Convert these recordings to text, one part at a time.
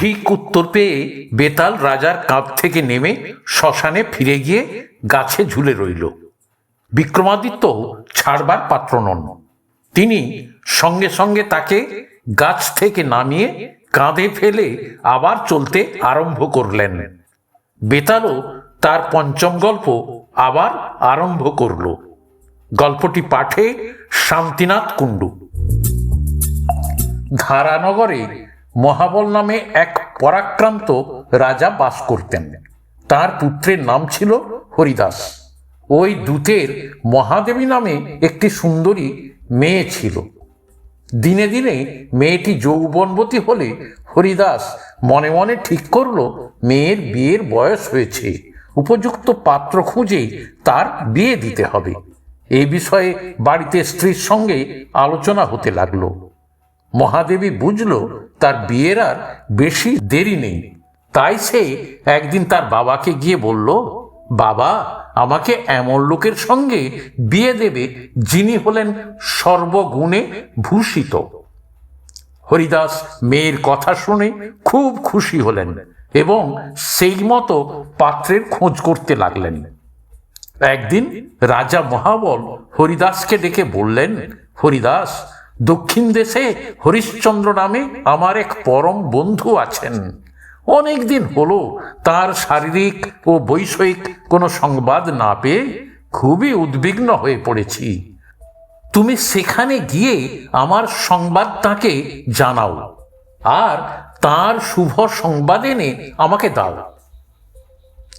ঠিক উত্তর পেয়ে বেতাল রাজার কাঁধ থেকে নেমে শ্মশানে ফিরে গিয়ে গাছে ঝুলে রইল। বিক্রমাদিত্য ছাড়বার পাত্র নন। তিনি সঙ্গে সঙ্গে তাকে গাছ থেকে নামিয়ে কাঁধে ফেলে আবার চলতে আরম্ভ করলেন। বেতালও তার পঞ্চম গল্প আবার আরম্ভ করল। গল্পটি পাঠে শান্তিনাথ কুণ্ডু। ধারানগরে মহাবল নামে এক পরাক্রান্ত রাজা বাস করতেন। তার পুত্রের নাম ছিল হরিদাস। ওই দূতের মহাদেবী নামে একটি সুন্দরী মেয়ে ছিল। দিনে দিনে মেয়েটি যৌবনবতী হলে হরিদাস মনে মনে ঠিক করল, মেয়ের বিয়ের বয়স হয়েছে। উপযুক্ত পাত্র খুঁজে তার বিয়ে দিতে হবে। এই বিষয়ে বাড়িতে স্ত্রীর সঙ্গে আলোচনা হতে লাগল। মহাদেবী বুঝল তার বিয়ের আর বেশি দেরি নেই। তাই সে একদিন তার বাবাকে গিয়ে বলল, বাবা, আমাকে এমন লোকের সঙ্গে বিয়ে দেবে যিনি হলেন সর্বগুণে ভূষিত। হরিদাস মেয়ের কথা শুনে খুব খুশি হলেন এবং সেই মতো পাত্রের খোঁজ করতে লাগলেন। একদিন রাজা মহাবল হরিদাসকে ডেকে বললেন, হরিদাস দক্ষিণ দেশে হরিশ্চন্দ্র নামে আমার এক পরম বন্ধু আছেন। অনেক দিন হলো তার শারীরিক ও বৈষয়িক কোনো সংবাদ না পেয়ে খুবই উদ্বিগ্ন হয়ে পড়েছি। তুমি সেখানে গিয়ে আমার সংবাদ তাকে জানাও আর তার শুভ সংবাদ এনে আমাকে দাও।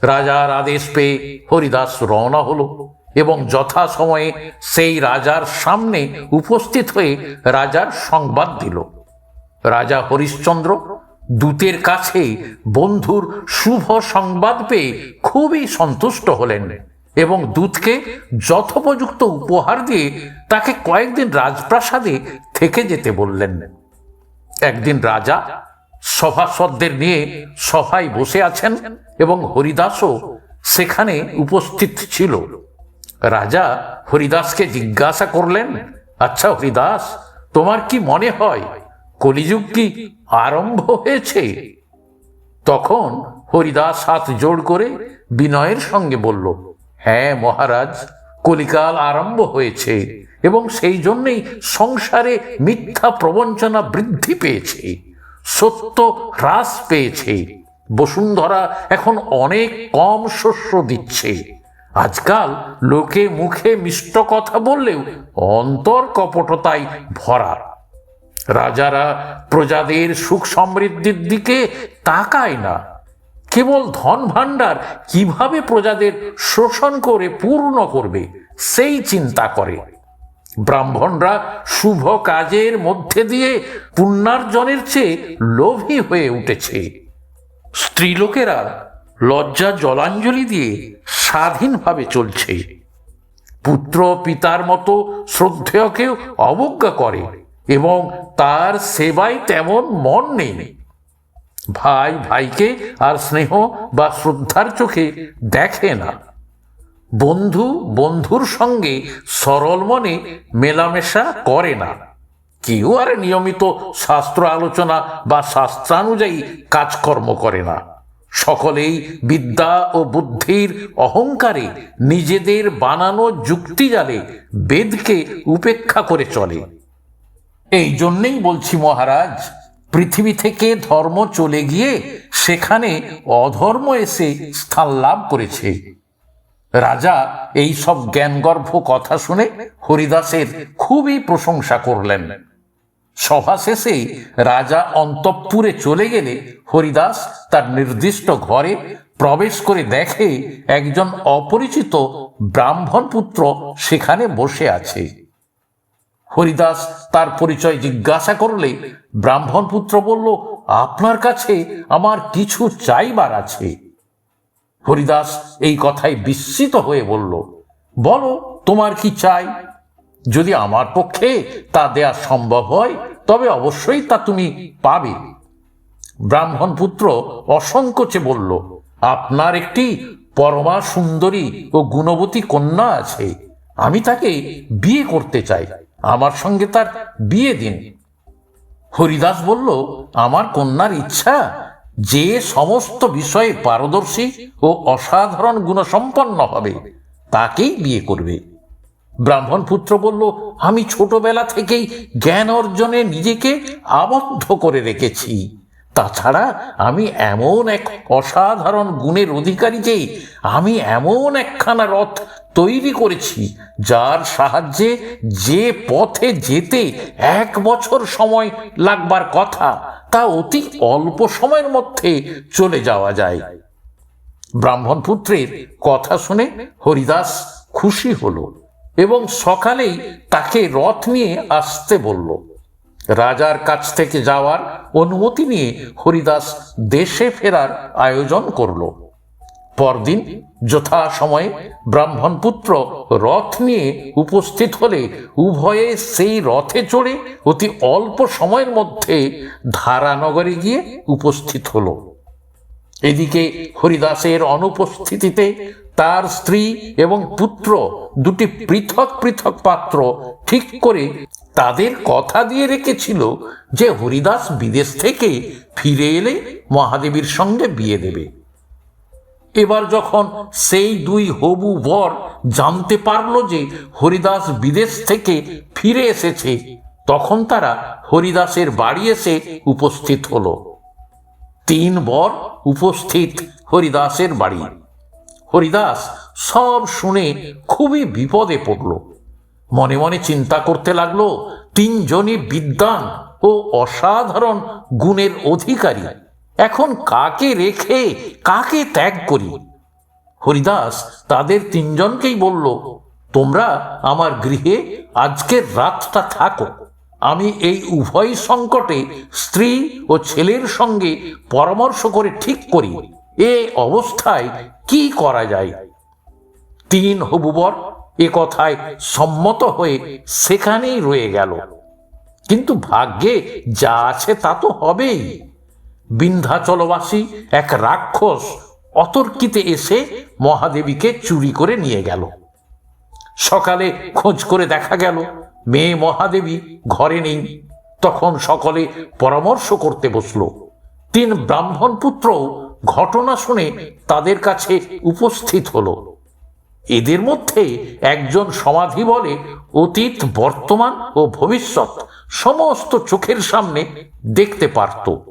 রাজার আদেশ পেয়ে হরিদাস রওনা হলো। এবং যথা সময়ে সেই রাজার সামনে উপস্থিত হয়ে রাজার সংবাদ দিল। রাজা হরিশ্চন্দ্র দূতের কাছে বন্ধুর শুভ সংবাদ পেয়ে খুবই সন্তুষ্ট হলেন এবং দূতকে যথোপযুক্ত উপহার দিয়ে তাকে কয়েকদিন রাজপ্রাসাদে থেকে যেতে বললেন। একদিন রাজা সভাসদদের নিয়ে সভায় বসে আছেন এবং হরিদাসও সেখানে উপস্থিত ছিল। রাজা হরিদাসকে জিজ্ঞাসা করলেন আচ্ছা হরিদাস, তোমার কি মনে হয় কলিযুগ কি আরম্ভ হয়েছে? তখন হরিদাস হাত জোড় করে বিনয়ের সঙ্গে বলল হ্যাঁ মহারাজ, কলিকাল আরম্ভ হয়েছে এবং সেই জন্যেই সংসারে মিথ্যা প্রবঞ্চনা বৃদ্ধি পেয়েছে, সত্য হ্রাস পেয়েছে। বসুন্ধরা এখন অনেক কম শস্য দিচ্ছে। আজকাল লোকে মুখে মিষ্ট কথা বললেও অন্তর কপটতায় ভরা। রাজারা প্রজাদের সুখ সমৃদ্ধির দিকে তাকায় না। কেবল ধন ভাণ্ডার কীভাবে প্রজাদের শোষণ করে পূর্ণ করবে, সেই চিন্তা করে। ব্রাহ্মণরা শুভ কাজের মধ্যে দিয়ে পুণ্যার্জনের চেয়ে লোভী হয়ে উঠেছে। স্ত্রীলোকেরা লজ্জা জলাঞ্জলি দিয়ে স্বাধীনভাবে চলছে। পুত্র পিতার মতো শ্রদ্ধেয়কে অবজ্ঞা করে এবং তার সেবায় তেমন মন নেই। ভাই ভাইকে আর স্নেহ বা শ্রদ্ধার চোখে দেখে না। বন্ধু বন্ধুর সঙ্গে সরল মনে মেলামেশা করে না। কেউ আর নিয়মিত শাস্ত্র আলোচনা বা শাস্ত্রানুযায়ী কাজকর্ম করে না। সকলেই বিদ্যা ও বুদ্ধির অহংকারে নিজেদের বানানো যুক্তিজালে বেদকে উপেক্ষা করে চলে। এই জন্যেই বলছি মহারাজ, পৃথিবী থেকে ধর্ম চলে গিয়ে সেখানে অধর্ম এসে স্থান লাভ করেছে। রাজা এই সব জ্ঞানগর্ভ কথা শুনে হরিদাসের খুবই প্রশংসা করলেন। সভা শেষে রাজা অন্তঃপুরে চলে গেলে হরিদাস তার নির্দিষ্ট ঘরে প্রবেশ করে দেখে একজন অপরিচিত ব্রাহ্মণ পুত্র সেখানে বসে আছে। হরিদাস তার পরিচয় জিজ্ঞাসা করলে ব্রাহ্মণ পুত্র বলল, আপনার কাছে আমার কিছু চাইবার আছে? হরিদাস এই কথায় বিস্মিত হয়ে বলল, বলো, তোমার কি চাই? যদি আমার পক্ষে তা দেয়া সম্ভব হয় তবে অবশ্যই তা তুমি পাবে। ব্রাহ্মণ পুত্র অসংকোচে বলল, আপনার একটি পরমা সুন্দরী ও গুণবতী কন্যা আছে। আমি তাকে বিয়ে করতে চাই। আমার সঙ্গে তার বিয়ে দিন। হরিদাস বলল, আমার কন্যার ইচ্ছা যে সমস্ত বিষয়ে পারদর্শী ও অসাধারণ গুণসম্পন্ন হবে, তাকেই বিয়ে করবে। ব্রাহ্মণ পুত্র বলল, আমি ছোটবেলা থেকেই জ্ঞান অর্জনে নিজেকে আবদ্ধ করে রেখেছি। তাছাড়া আমি এমন এক অসাধারণ গুণের অধিকারী যে আমি এমন একখানা রথ তৈরি করেছি, যার সাহায্যে যে পথে যেতে এক বছর সময় লাগবার কথা, তা অতি অল্প সময়ের মধ্যে চলে যাওয়া যায়। ব্রাহ্মণ পুত্রের কথা শুনে হরিদাস খুশি হলো। এবং সকালেই তাকে রথ নিয়ে আসতে বলল। রাজার কাছ থেকে যাওয়ার অনুমতি নিয়ে হরিদাস দেশে ফেরার আয়োজন করল। পরদিন যথা সময়ে ব্রাহ্মণপুত্র রথ নিয়ে উপস্থিত হলে উভয়ে সেই রথে চড়ে অতি অল্প সময়ের মধ্যে ধারানগরে গিয়ে উপস্থিত হলো। এদিকে হরিদাসের অনুপস্থিতিতে তার স্ত্রী এবং পুত্র দুটি পৃথক পৃথক পাত্র ঠিক করে তাদের কথা দিয়ে রেখেছিল যে হরিদাস বিদেশ থেকে ফিরে এলে মহাদেবীর সঙ্গে বিয়ে দেবে। এবার যখন সেই দুই হবু বর জানতে পারল যে হরিদাস বিদেশ থেকে ফিরে এসেছে, তখন তারা হরিদাসের বাড়ি এসে উপস্থিত হলো। তিন বর উপস্থিত হরিদাসের বাড়ি। হরিদাস সব শুনে খুবই বিপদে পড়ল। মনে মনে চিন্তা করতে লাগল, তিনজনই বিদ্বান ও অসাধারণ গুণের অধিকারী। এখন কাকে রেখে, কাকে ত্যাগ করি? হরিদাস তাদের তিনজনকেই বলল, তোমরা আমার গৃহে আজকের রাতটা থাকো। আমি এই উভয় সংকটে স্ত্রী ও ছেলের সঙ্গে পরামর্শ করে ঠিক করি। এ অবস্থায় কি করা যায়? তিন হবুবর এ কথায় সম্মত হয়ে সেখানেই রয়ে গেল। কিন্তু ভাগ্যে যা আছে তা তো হবেই। বিন্ধ্যাচলবাসী এক রাক্ষস অতর্কিতে এসে মহাদেবীকে চুরি করে নিয়ে গেল। সকালে খোঁজ করে দেখা গেল মেয়ে মহাদেবী ঘরে নেই। তখন সকলে পরামর্শ করতে বসল। তিন ব্রাহ্মণ পুত্র ঘটনা শুনে তাদের কাছে উপস্থিত হলো। এদের মধ্যে একজন সমাধি বলে অতীত, বর্তমান ও ভবিষ্যৎ সমস্ত চোখের সামনে দেখতে পারত।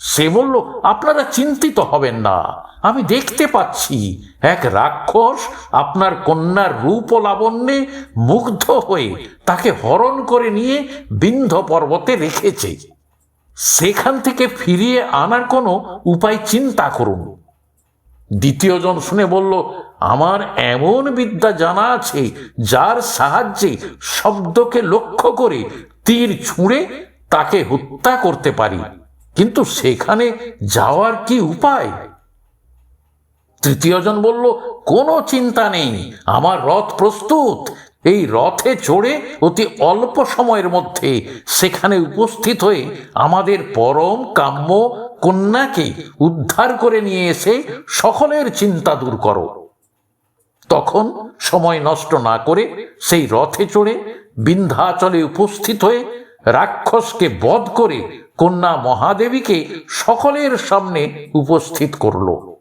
সে বলল, আপনারা চিন্তিত হবেন না। আমি দেখতে পাচ্ছি এক রাক্ষস আপনার কন্যার রূপ লাবণ্যে মুগ্ধ হয়ে তাকে হরণ করে নিয়ে বিন্ধ পর্বতে রেখেছে। সেখান থেকে ফিরিয়ে আনার কোনো উপায় চিন্তা করুন। দ্বিতীয় জন শুনে বলল, আমার এমন বিদ্যা জানা আছে যার সাহায্যে শব্দকে লক্ষ্য করে তীর ছুঁড়ে তাকে হত্যা করতে পারি। কিন্তু সেখানে যাওয়ার কি উপায়? তৃতীয় জন বলল, কোনো চিন্তা নেই, আমার রথ প্রস্তুত। এই রথে চড়ে অতি অল্প সময়ের মধ্যে সেখানে উপস্থিত হয়ে আমাদের পরম কাম্য কন্যাকে উদ্ধার করে নিয়ে এসে সকলের চিন্তা দূর করো। তখন সময় নষ্ট না করে সেই রথে চড়ে বিন্ধ্যাচলে উপস্থিত হয়ে রাক্ষসকে বধ করে কন্যা মহাদেবীকে সকলের সামনে উপস্থিত করল।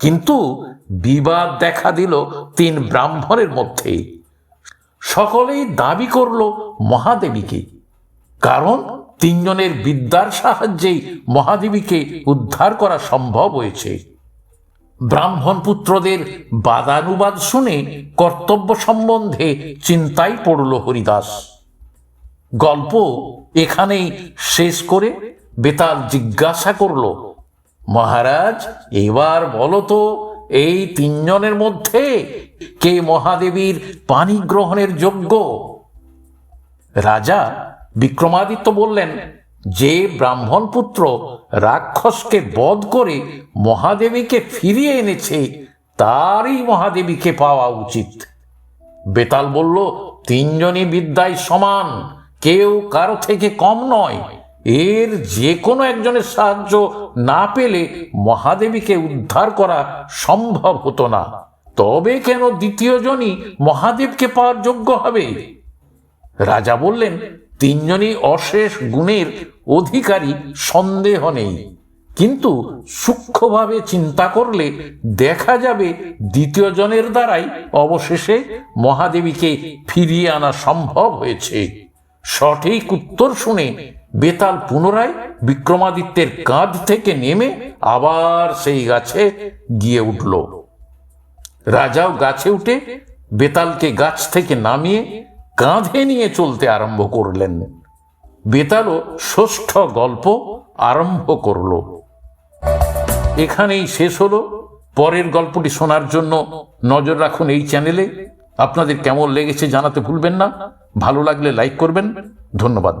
কিন্তু বিবাদ দেখা দিল তিন ব্রাহ্মণের মধ্যে। সকলেই দাবি করল মহাদেবীকে। কারণ তিনজনের বিদ্যার সাহায্যেই মহাদেবীকে উদ্ধার করা সম্ভব হয়েছে। ব্রাহ্মণ পুত্রদের বাদানুবাদ শুনে কর্তব্য সম্বন্ধে চিন্তায় পড়ল হরিদাস। গল্প এখানেই শেষ করে বেতাল জিজ্ঞাসা করল, মহারাজ, এবার বলো তো, এই তিনজনের মধ্যে কে মহাদেবীর পানি গ্রহণের যোগ্য? রাজা বিক্রমাদিত্য বললেন, যে ব্রাহ্মণ পুত্র রাক্ষসকে বধ করে মহাদেবীকে ফিরিয়ে এনেছে, তারই মহাদেবীকে পাওয়া উচিত। বেতাল বলল, তিনজনই বিদ্যায় সমান। কেউ কারও থেকে কম নয়। এর যে কোনো একজনের সাহায্য না পেলে মহাদেবীকে উদ্ধার করা সম্ভব হতো না। তবে কেন দ্বিতীয় জনই মহাদেবকে পাওয়ার যোগ্য হবে? রাজা বললেন, তিনজনই অশেষ গুণের অধিকারী, সন্দেহ নেই। কিন্তু সূক্ষ্মভাবে চিন্তা করলে দেখা যাবে দ্বিতীয় জনের দ্বারাই অবশেষে মহাদেবীকে ফিরিয়ে আনা সম্ভব হয়েছে। সঠিক উত্তর শুনে বেতাল পুনরায় বিক্রমাদিত্যের কাঁধ থেকে নেমে আবার সেই গাছে গিয়ে উঠল। রাজাও গাছে উঠে বেতালকে গাছ থেকে নামিয়ে কাঁধে নিয়ে চলতে আরম্ভ করলেন। বেতালও ষষ্ঠ গল্প আরম্ভ করল। এখানেই শেষ হলো। পরের গল্পটি শোনার জন্য নজর রাখুন এই চ্যানেলে। আপনাদের কেমন লেগেছে জানাতে ভুলবেন না। ভালো লাগলে লাইক করবেন। ধন্যবাদ।